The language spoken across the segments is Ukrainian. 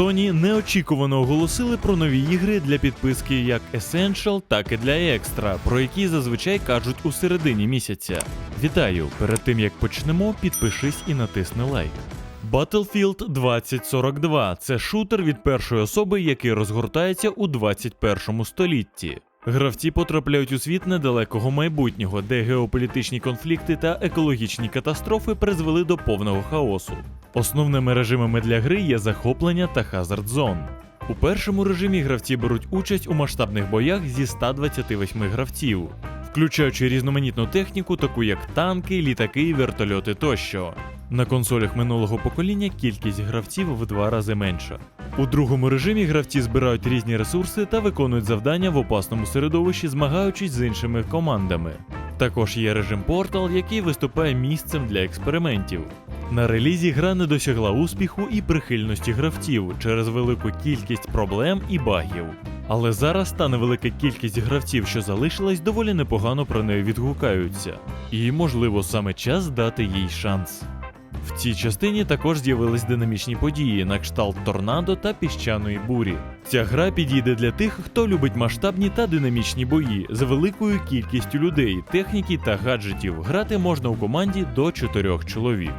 Sony неочікувано оголосили про нові ігри для підписки як Essential, так і для Extra, про які зазвичай кажуть у середині місяця. Вітаю! Перед тим як почнемо, підпишись і натисни лайк. Battlefield 2042 це шутер від першої особи, який розгортається у 21 столітті. Гравці потрапляють у світ недалекого майбутнього, де геополітичні конфлікти та екологічні катастрофи призвели до повного хаосу. Основними режимами для гри є захоплення та Hazard Zone. У першому режимі гравці беруть участь у масштабних боях зі 128 гравців, включаючи різноманітну техніку, таку як танки, літаки, вертольоти тощо. На консолях минулого покоління кількість гравців в два рази менша. У другому режимі гравці збирають різні ресурси та виконують завдання в опасному середовищі, змагаючись з іншими командами. Також є режим Portal, який виступає місцем для експериментів. На релізі гра не досягла успіху і прихильності гравців через велику кількість проблем і багів. Але зараз та невелика кількість гравців, що залишилась, доволі непогано про неї відгукаються. І, можливо, саме час дати їй шанс. В цій частині також з'явились динамічні події на кшталт торнадо та піщаної бурі. Ця гра підійде для тих, хто любить масштабні та динамічні бої з великою кількістю людей, техніки та гаджетів. Грати можна у команді до 4 чоловік.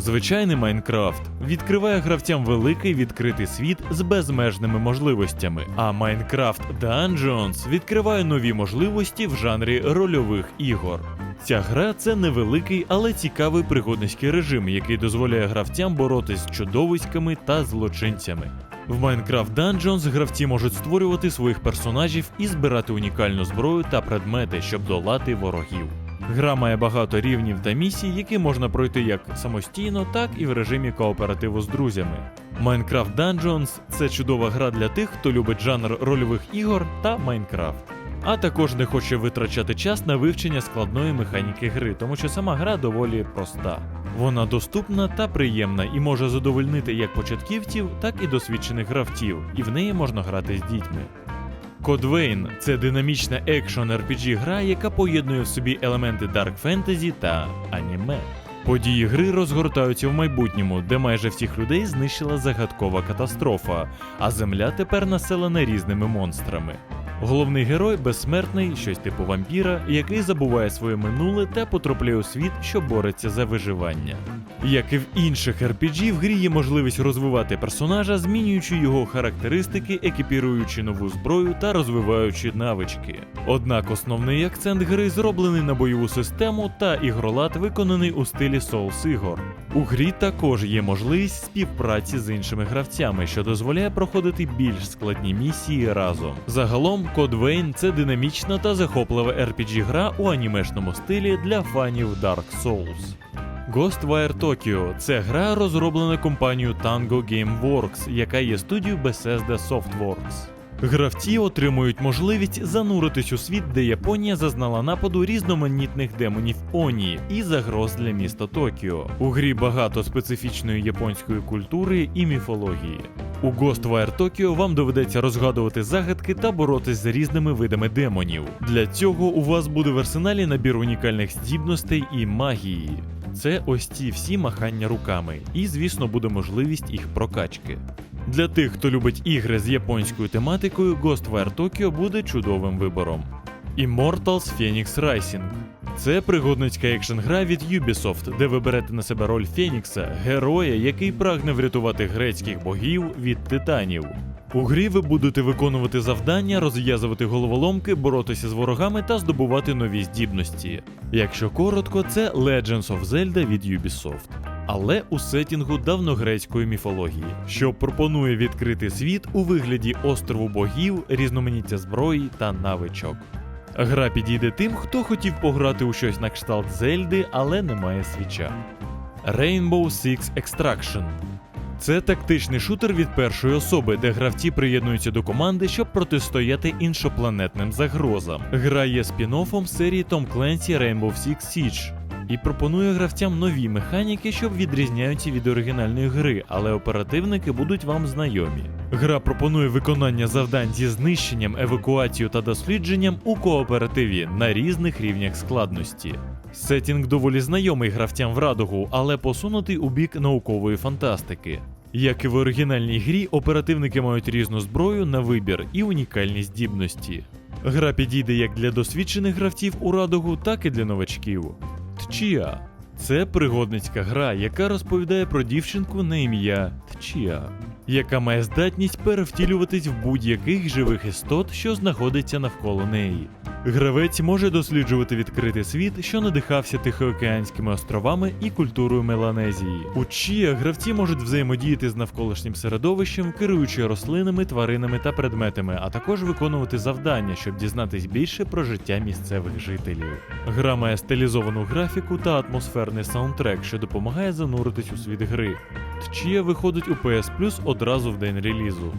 Звичайний Майнкрафт відкриває гравцям великий відкритий світ з безмежними можливостями, а Майнкрафт Dungeons відкриває нові можливості в жанрі рольових ігор. Ця гра це невеликий, але цікавий пригодницький режим, який дозволяє гравцям боротись з чудовиськами та злочинцями. В Minecraft Dungeons гравці можуть створювати своїх персонажів і збирати унікальну зброю та предмети, щоб долати ворогів. Гра має багато рівнів та місій, які можна пройти як самостійно, так і в режимі кооперативу з друзями. Minecraft Dungeons це чудова гра для тих, хто любить жанр рольових ігор та Майнкрафт. А також не хоче витрачати час на вивчення складної механіки гри, тому що сама гра доволі проста. Вона доступна та приємна і може задовольнити як початківців, так і досвідчених гравців, і в неї можна грати з дітьми. Vein – це динамічна екшон RPG гра, яка поєднує в собі елементи Dark Fantasy та аніме. Події гри розгортаються в майбутньому, де майже всіх людей знищила загадкова катастрофа, а земля тепер населена різними монстрами. Головний герой безсмертний, щось типу вампіра, який забуває своє минуле та потрапляє у світ, що бореться за виживання. Як і в інших RPG, в грі є можливість розвивати персонажа, змінюючи його характеристики, екіпіруючи нову зброю та розвиваючи навички. Однак основний акцент гри зроблений на бойову систему та ігролад виконаний у стилі Souls ігор. У грі також є можливість співпраці з іншими гравцями, що дозволяє проходити більш складні місії разом. Загалом, Code Vein – це динамічна та захоплива RPG гра у анімешному стилі для фанів Dark Souls. Ghostwire Tokyo – це гра, розроблена компанією Tango Gameworks, яка є студією Bethesda Softworks. Гравці отримують можливість зануритись у світ, де Японія зазнала нападу різноманітних демонів Оні і загроз для міста Токіо. У грі багато специфічної японської культури і міфології. У Ghostwire Tokyo вам доведеться розгадувати загадки та боротись з різними видами демонів. Для цього у вас буде в арсеналі набір унікальних здібностей і магії. Це ось ці всі махання руками, і, звісно, буде можливість їх прокачки. Для тих, хто любить ігри з японською тематикою, Ghostwire Tokyo буде чудовим вибором. Immortals Phoenix Rising це пригодницька екшн-гра від Ubisoft, де ви берете на себе роль Фенікса, героя, який прагне врятувати грецьких богів від титанів. У грі ви будете виконувати завдання, розв'язувати головоломки, боротися з ворогами та здобувати нові здібності. Якщо коротко, це Legends of Zelda від Ubisoft. Але у сетінгу давногрецької міфології, що пропонує відкрити світ у вигляді острову богів, різноманіття зброї та навичок. Гра підійде тим, хто хотів пограти у щось на кшталт Зельди, але не має свіча. Rainbow Six Extraction це тактичний шутер від першої особи, де гравці приєднуються до команди, щоб протистояти іншопланетним загрозам. Гра є спін-оффом серії Tom Clancy Rainbow Six Siege і пропонує гравцям нові механіки, що відрізняються від оригінальної гри, але оперативники будуть вам знайомі. Гра пропонує виконання завдань зі знищенням, евакуацією та дослідженням у кооперативі на різних рівнях складності. Сетінг доволі знайомий гравцям в радугу, але посунутий у бік наукової фантастики. Як і в оригінальній грі, оперативники мають різну зброю на вибір і унікальні здібності. Гра підійде як для досвідчених гравців у радугу, так і для новачків. Тчія це пригодницька гра, яка розповідає про дівчинку на ім'я Тчія, яка має здатність перевтілюватись в будь-яких живих істот, що знаходиться навколо неї. Гравець може досліджувати відкритий світ, що надихався Тихоокеанськими островами і культурою Меланезії. У Чія гравці можуть взаємодіяти з навколишнім середовищем, керуючи рослинами, тваринами та предметами, а також виконувати завдання, щоб дізнатись більше про життя місцевих жителів. Гра має стилізовану графіку та атмосферний саундтрек, що допомагає зануритись у світ гри. Тчія виходить у PS Plus одразу в день релізу.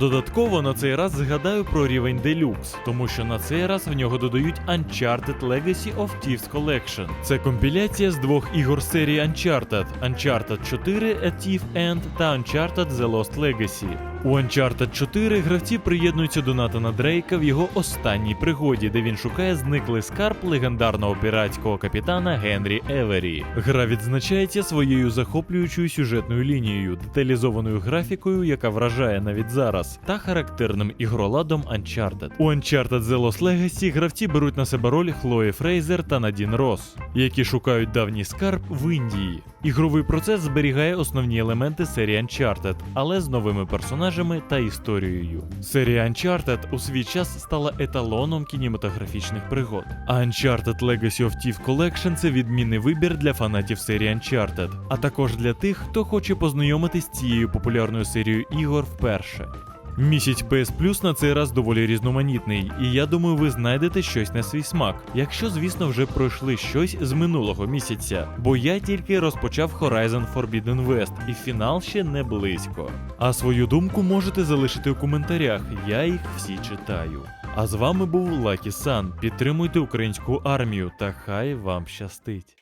Додатково на цей раз згадаю про рівень Deluxe, тому що на цей раз в нього додають Uncharted Legacy of Thieves Collection. Це компіляція з двох ігор серії Uncharted: Uncharted 4 A Thief End та Uncharted The Lost Legacy. У Uncharted 4 гравці приєднуються до Натана Дрейка в його останній пригоді, де він шукає зниклий скарб легендарного піратського капітана Генрі Евері. Гра відзначається своєю захоплюючою сюжетною лінією, деталізованою графікою, яка вражає навіть зараз, та характерним ігроладом Uncharted. У Uncharted The Lost Legacy гравці беруть на себе роль Хлої Фрейзер та Надін Росс, які шукають давній скарб в Індії. Ігровий процес зберігає основні елементи серії Uncharted, але з новими персонажами та історією. Серія Uncharted у свій час стала еталоном кінематографічних пригод. А Uncharted Legacy of Thief Collection це відмінний вибір для фанатів серії Uncharted, а також для тих, хто хоче познайомитись з цією популярною серією ігор вперше. Місяць PS Plus на цей раз доволі різноманітний, і я думаю, ви знайдете щось на свій смак, якщо, звісно, вже пройшли щось з минулого місяця. Бо я тільки розпочав Horizon Forbidden West, і фінал ще не близько. А свою думку можете залишити у коментарях, я їх всі читаю. А з вами був Лакі Сан. Підтримуйте українську армію та хай вам щастить.